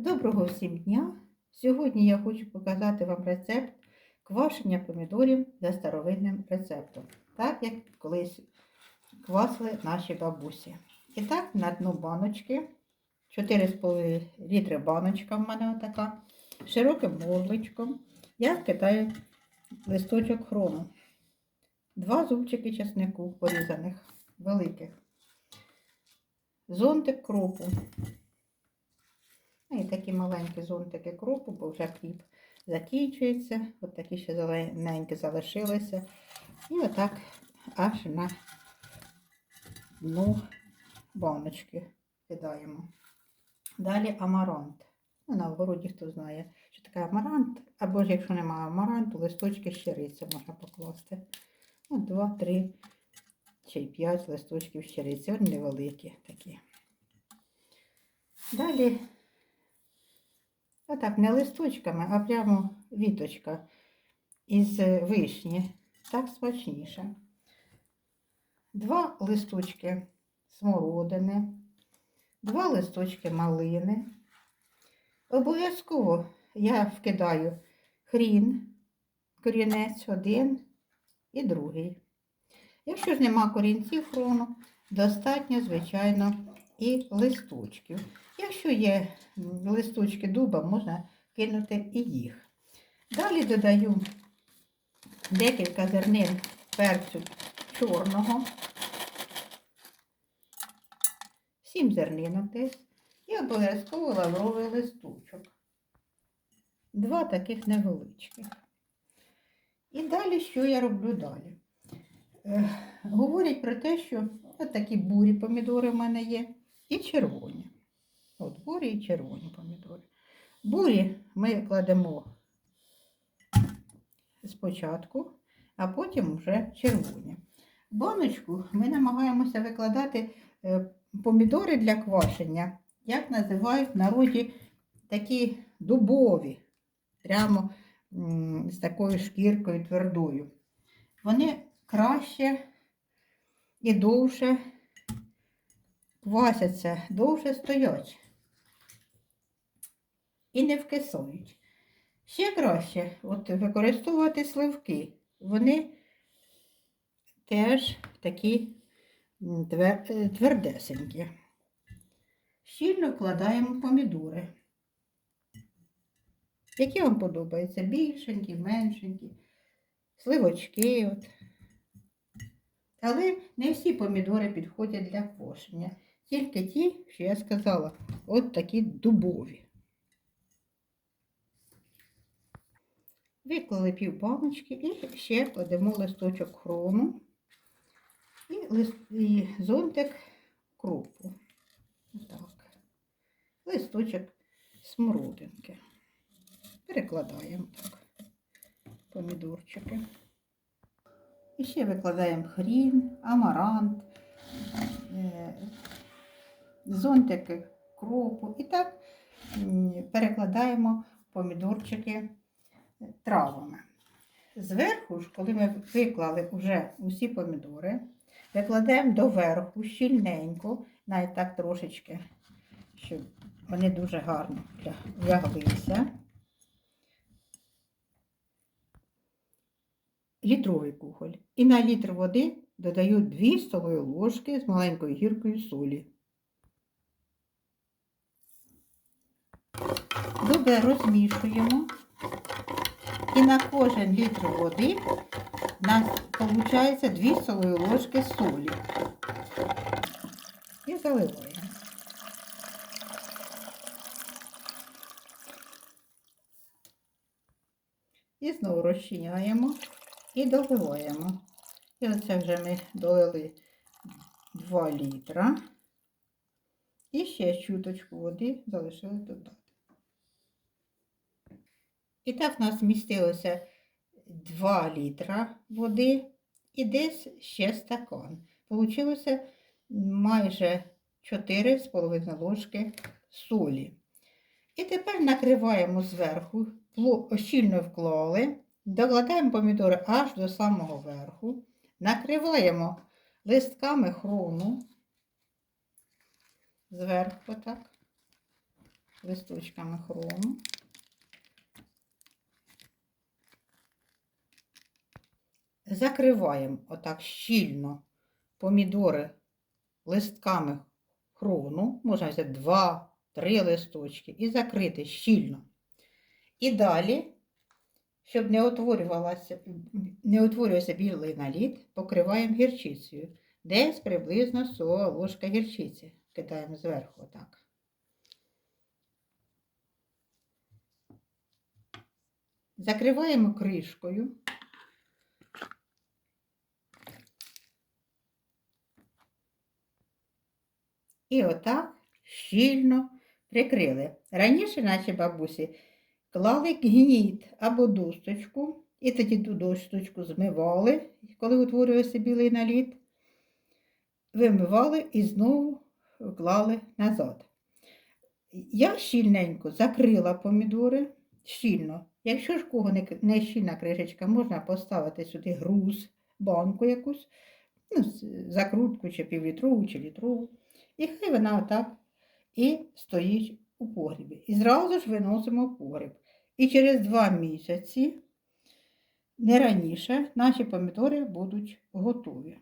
Доброго всім дня! Сьогодні я хочу показати вам рецепт квашення помідорів за старовинним рецептом, так як колись квасили наші бабусі. І так, на дно баночки, 4,5 літри баночка в мене така, широким горличком, я вкидаю листочок хрону, два зубчики чеснику порізаних, великих, зонтик кропу. Ну, і такі маленькі зонтики кропу, бо вже хліб закінчується. От такі ще зелененькі залишилися. І отак аж на дно баночки кидаємо. Далі амарант. Ну, на огороді хто знає, що таке амарант, або ж якщо немає амаранту, листочки щириця можна покласти. От два, три чи п'ять листочків щириці. Вони невеликі такі. Далі Отак, не листочками, а прямо віточка із вишні. Так смачніше. Два листочки смородини, два листочки малини. Обов'язково я вкидаю хрін, корінець один і другий. Якщо ж нема корінців хрону, достатньо, звичайно, і листочків. Якщо є листочки дуба, можна кинути і їх. Далі додаю декілька зернин перцю чорного, сім зернинок десь, і обов'язково лавровий листочок. Два таких невеличких. І далі, що я роблю далі? Е, говорять про те, що такі бурі помідори в мене є, і червоні. От бурі і червоні помідори. Бурі ми кладемо спочатку, а потім вже червоні. Баночку ми намагаємося викладати е, помідори для квашення, як називають в народі такі дубові, прямо з такою шкіркою твердою. Вони краще і довше квасяться, довше стоять і не вкисують. Ще краще от використовувати сливки. Вони теж такі твер... твердесенькі. Щільно вкладаємо помідори. Які вам подобаються? Більшенькі, меншенькі, сливочки. От. Але не всі помідори підходять для квашення. Тільки ті, що я сказала, от такі дубові. Виклали пів баночки і ще кладемо листочок хрону і, лист, і зонтик кропу. Так. Листочок смородинки. Перекладаємо так помідорчики. І ще викладаємо хрін, амарант, е, зонтики кропу. І так перекладаємо помідорчики травами. Зверху, ж, коли ми виклали вже усі помідори, викладаємо доверху щільненько, навіть так трошечки, щоб вони дуже гарно вляглися. Літровий кухоль. І на літр води додаю 2 столові ложки з маленькою гіркою солі. Добре розмішуємо. І на кожен літр води у нас виходить 2 столові ложки солі. І заливаємо. І знову розчиняємо і доливаємо. І оце вже ми долили 2 літра. І ще чуточку води залишили додати. І так в нас вмістилося 2 літра води і десь ще стакан. Получилося майже 4,5 ложки солі. І тепер накриваємо зверху, щільно вклали, докладаємо помідори аж до самого верху, накриваємо листками хрону зверху так. листочками хрому. Закриваємо отак щільно помідори листками хрону, можна взяти два, три листочки і закрити щільно. І далі, щоб не утворювалося, не утворювався білий наліт, покриваємо гірчицею. Десь приблизно столова ложка гірчиці. Кидаємо зверху отак. Закриваємо кришкою. І отак щільно прикрили. Раніше наші бабусі клали гніт або досточку, і тоді ту досточку змивали, коли утворювався білий наліт, вимивали і знову клали назад. Я щільненько закрила помідори, щільно. Якщо ж кого не, щільна кришечка, можна поставити сюди груз, банку якусь, ну, закрутку чи півлітрову, чи літрову. І хай вона отак і стоїть у погрібі. І зразу ж виносимо погріб. І через два місяці, не раніше, наші помідори будуть готові.